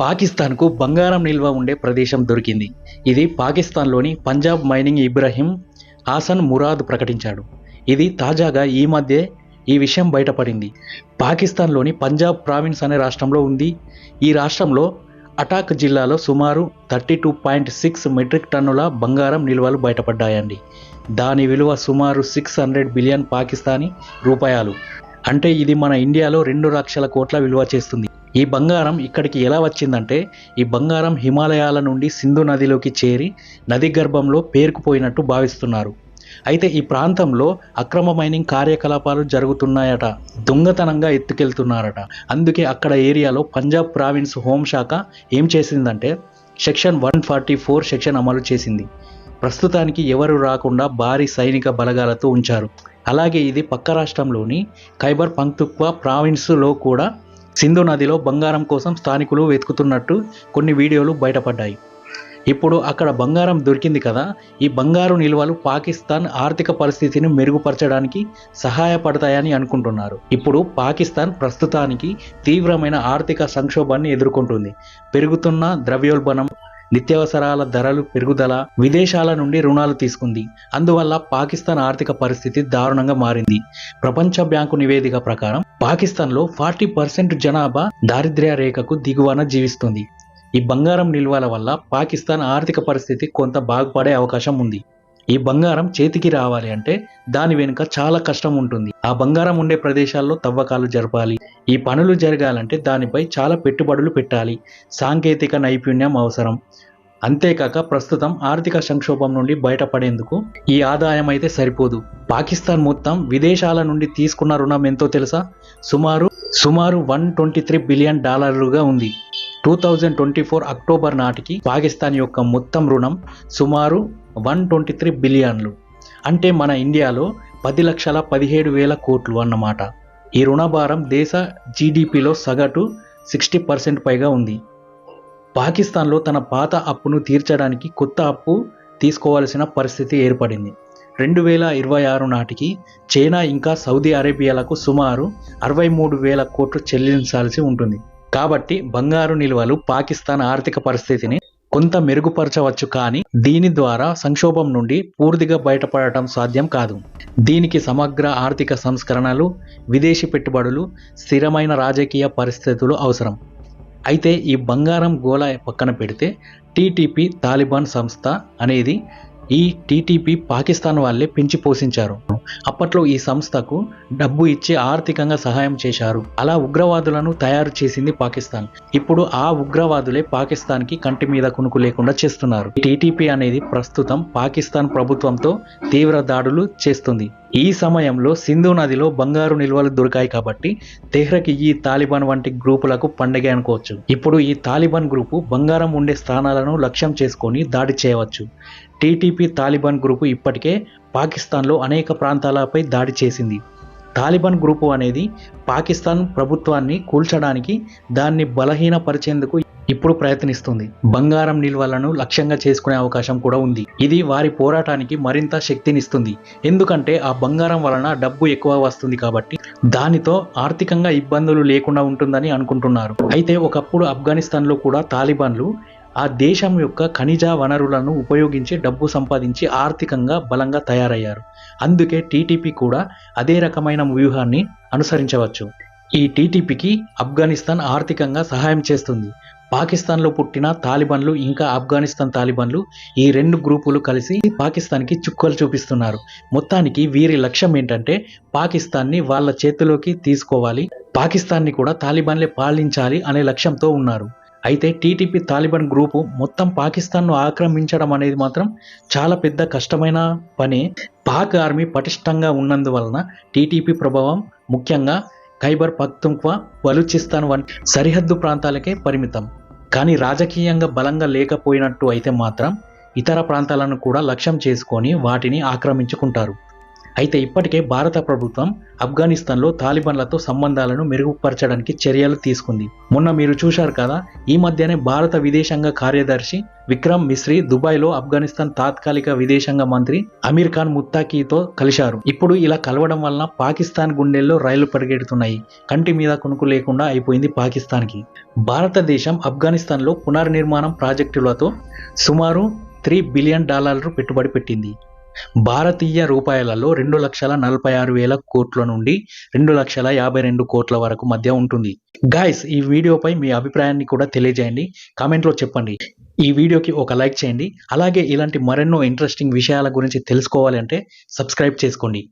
పాకిస్తాన్కు బంగారం నిల్వ ఉండే ప్రదేశం దొరికింది. ఇది పాకిస్తాన్లోని పంజాబ్ మైనింగ్ ఇబ్రహీం హాసన్ మురాద్ ప్రకటించాడు. ఇది తాజాగా ఈ మధ్య ఈ విషయం బయటపడింది. పాకిస్తాన్లోని పంజాబ్ ప్రావిన్స్ అనే రాష్ట్రంలో ఉంది. ఈ రాష్ట్రంలో అటాక్ జిల్లాలో సుమారు thirty two point six metric టన్నుల బంగారం నిల్వలు బయటపడ్డాయండి. దాని విలువ సుమారు సిక్స్ హండ్రెడ్ బిలియన్ పాకిస్తానీ రూపాయలు. అంటే ఇది మన ఇండియాలో రెండు లక్షల కోట్ల విలువ చేస్తుంది. ఈ బంగారం ఇక్కడికి ఎలా వచ్చిందంటే ఈ బంగారం హిమాలయాల నుండి సింధు నదిలోకి చేరి నది గర్భంలో పేరుకుపోయినట్టు భావిస్తున్నారు. అయితే ఈ ప్రాంతంలో అక్రమ మైనింగ్ కార్యకలాపాలు జరుగుతున్నాయట దొంగతనంగా ఎత్తుకెళ్తున్నారట. అందుకే అక్కడ ఏరియాలో పంజాబ్ ప్రావిన్స్ హోంశాఖ ఏం చేసిందంటే section one forty four section అమలు చేసింది. ప్రస్తుతానికి ఎవరు రాకుండా భారీ సైనిక బలగాలతో ఉంచారు. అలాగే ఇది పక్క రాష్ట్రంలోని ఖైబర్ పంక్తుక్వా ప్రావిన్స్లో కూడా సింధు నదిలో బంగారం కోసం స్థానికులు వెతుకుతున్నట్టు కొన్ని వీడియోలు బయటపడ్డాయి. ఇప్పుడు అక్కడ బంగారం దొరికింది కదా ఈ బంగారు నిల్వలు పాకిస్తాన్ ఆర్థిక పరిస్థితిని మెరుగుపరచడానికి సహాయపడతాయని అనుకుంటున్నారు. ఇప్పుడు పాకిస్తాన్ ప్రస్తుతానికి తీవ్రమైన ఆర్థిక సంక్షోభాన్ని ఎదుర్కొంటుంది. పెరుగుతున్న ద్రవ్యోల్బణం నిత్యావసరాల ధరలు పెరుగుదల విదేశాల నుండి రుణాలు తీసుకుంది. అందువల్ల పాకిస్తాన్ ఆర్థిక పరిస్థితి దారుణంగా మారింది. ప్రపంచ బ్యాంకు నివేదిక ప్రకారం పాకిస్తాన్లో ఫార్టీ పర్సెంట్ జనాభా దారిద్ర్య రేఖకు దిగువన జీవిస్తుంది. ఈ బంగారం నిల్వల వల్ల పాకిస్తాన్ ఆర్థిక పరిస్థితి కొంత బాగుపడే అవకాశం ఉంది. ఈ బంగారం చేతికి రావాలి అంటే దాని వెనుక చాలా కష్టం ఉంటుంది. ఆ బంగారం ఉండే ప్రదేశాల్లో తవ్వకాలు జరపాలి. ఈ పనులు జరగాలంటే దానిపై చాలా పెట్టుబడులు పెట్టాలి. సాంకేతిక నైపుణ్యం అవసరం. అంతేకాక ప్రస్తుతం ఆర్థిక సంక్షోభం నుండి బయటపడేందుకు ఈ ఆదాయం అయితే సరిపోదు. పాకిస్తాన్ మొత్తం విదేశాల నుండి తీసుకున్న రుణం ఎంతో తెలుసా? సుమారు సుమారు వన్ ట్వంటీ త్రీ బిలియన్ డాలర్లుగా ఉంది. Two thousand twenty four October నాటికి పాకిస్తాన్ యొక్క మొత్తం రుణం సుమారు వన్ ట్వంటీ త్రీ బిలియన్లు. అంటే మన ఇండియాలో పది లక్షల పదిహేడు వేల కోట్లు అన్నమాట. ఈ రుణభారం దేశ జీడిపిలో సగటు సిక్స్టీ పర్సెంట్ పైగా ఉంది. పాకిస్తాన్లో తన పాత అప్పును తీర్చడానికి కొత్త అప్పు తీసుకోవాల్సిన పరిస్థితి ఏర్పడింది. రెండు వేల ఇరవై ఆరు నాటికి చైనా ఇంకా సౌదీ అరేబియాలకు సుమారు అరవై మూడు వేల కోట్లు చెల్లించాల్సి ఉంటుంది. కాబట్టి బంగారు నిల్వలు పాకిస్తాన్ ఆర్థిక పరిస్థితిని కొంత మెరుగుపరచవచ్చు కానీ దీని ద్వారా సంక్షోభం నుండి పూర్తిగా బయటపడటం సాధ్యం కాదు. దీనికి సమగ్ర ఆర్థిక సంస్కరణలు విదేశీ పెట్టుబడులు స్థిరమైన రాజకీయ పరిస్థితులు అవసరం. అయితే ఈ బంగారం గోళ పక్కన పెడితే టీటీపీ తాలిబాన్ సంస్థ అనేది ఈ టీటీపీ పాకిస్తాన్ వాళ్ళే పెంచి పోషించారు. అప్పట్లో ఈ సంస్థకు డబ్బు ఇచ్చి ఆర్థికంగా సహాయం చేశారు. అలా ఉగ్రవాదులను తయారు చేసింది పాకిస్తాన్. ఇప్పుడు ఆ ఉగ్రవాదులే పాకిస్తాన్కి కంటి మీద కునుకు లేకుండా చేస్తున్నారు. టీటీపీ అనేది ప్రస్తుతం పాకిస్తాన్ ప్రభుత్వంతో తీవ్ర దాడులు చేస్తుంది. ఈ సమయంలో సింధు నదిలో బంగారు నిల్వలు దొరికాయి కాబట్టి తెహ్రక్ ఈ తాలిబాన్ వంటి గ్రూపులకు పండగ అనుకోవచ్చు. ఇప్పుడు ఈ తాలిబాన్ గ్రూపు బంగారం ఉండే స్థానాలను లక్ష్యం చేసుకొని దాడి చేయవచ్చు. టీటీపీ తాలిబాన్ గ్రూపు ఇప్పటికే పాకిస్తాన్లో అనేక ప్రాంతాలపై దాడి చేసింది. తాలిబాన్ గ్రూపు అనేది పాకిస్తాన్ ప్రభుత్వాన్ని కూల్చడానికి దాన్ని బలహీనపరిచేందుకు ఇప్పుడు ప్రయత్నిస్తుంది. బంగారం నిల్వలను లక్ష్యంగా చేసుకునే అవకాశం కూడా ఉంది. ఇది వారి పోరాటానికి మరింత శక్తినిస్తుంది. ఎందుకంటే ఆ బంగారం వలన డబ్బు ఎక్కువ వస్తుంది కాబట్టి దానితో ఆర్థికంగా ఇబ్బందులు లేకుండా ఉంటుందని అనుకుంటున్నారు. అయితే ఒకప్పుడు ఆఫ్ఘనిస్తాన్లో కూడా తాలిబాన్లు ఆ దేశం యొక్క ఖనిజ వనరులను ఉపయోగించి డబ్బు సంపాదించి ఆర్థికంగా బలంగా తయారయ్యారు. అందుకే టీటీపీ కూడా అదే రకమైన వ్యూహాన్ని అనుసరించవచ్చు. ఈ టీటీపీకి ఆఫ్ఘనిస్తాన్ ఆర్థికంగా సహాయం చేస్తుంది. పాకిస్తాన్లో పుట్టిన తాలిబన్లు ఇంకా ఆఫ్ఘనిస్తాన్ తాలిబన్లు ఈ రెండు గ్రూపులు కలిసి పాకిస్తాన్కి చుక్కలు చూపిస్తున్నారు. మొత్తానికి వీరి లక్ష్యం ఏంటంటే పాకిస్తాన్ని వాళ్ళ చేతిలోకి తీసుకోవాలి పాకిస్తాన్ని కూడా తాలిబాన్లే పాలించాలి అనే లక్ష్యంతో ఉన్నారు. అయితే టీటీపీ తాలిబాన్ గ్రూపు మొత్తం పాకిస్తాన్ను ఆక్రమించడం అనేది మాత్రం చాలా పెద్ద కష్టమైన పని. పాక్ ఆర్మీ పటిష్టంగా ఉన్నందువలన టీటీపీ ప్రభావం ముఖ్యంగా ఖైబర్ పక్తుంక్వా బలూచిస్తాన్ వంటి సరిహద్దు ప్రాంతాలకే పరిమితం. కానీ రాజకీయంగా బలంగా లేకపోయినట్టు అయితే మాత్రం ఇతర ప్రాంతాలను కూడా లక్ష్యం చేసుకొని వాటిని ఆక్రమించుకుంటారు. అయితే ఇప్పటికే భారత ప్రభుత్వం ఆఫ్ఘనిస్తాన్లో తాలిబాన్లతో సంబంధాలను మెరుగుపరచడానికి చర్యలు తీసుకుంది. మొన్న మీరు చూశారు కదా ఈ మధ్యనే భారత విదేశాంగ కార్యదర్శి విక్రమ్ మిశ్రీ దుబాయ్లో ఆఫ్ఘనిస్తాన్ తాత్కాలిక విదేశాంగ మంత్రి అమీర్ ఖాన్ ముత్తాకీతో కలిశారు. ఇప్పుడు ఇలా కలవడం వలన పాకిస్తాన్ గుండెల్లో రైళ్ళు పరిగెడుతున్నాయి. కంటి మీద కొనుకు లేకుండా అయిపోయింది పాకిస్తాన్కి. భారతదేశం ఆఫ్ఘనిస్తాన్లో పునర్నిర్మాణం ప్రాజెక్టులతో సుమారు త్రీ బిలియన్ డాలర్లు పెట్టుబడి పెట్టింది. భారతీయ రూపాయలలో రెండు లక్షల నలభై ఆరు వేల కోట్ల నుండి రెండు లక్షల యాభై రెండు కోట్ల వరకు మధ్య ఉంటుంది. గాయస్ ఈ వీడియోపై మీ అభిప్రాయాన్ని కూడా తెలియజేయండి. కామెంట్లో చెప్పండి. ఈ వీడియోకి ఒక లైక్ చేయండి. అలాగే ఇలాంటి మరెన్నో ఇంట్రెస్టింగ్ విషయాల గురించి తెలుసుకోవాలంటే సబ్స్క్రైబ్ చేసుకోండి.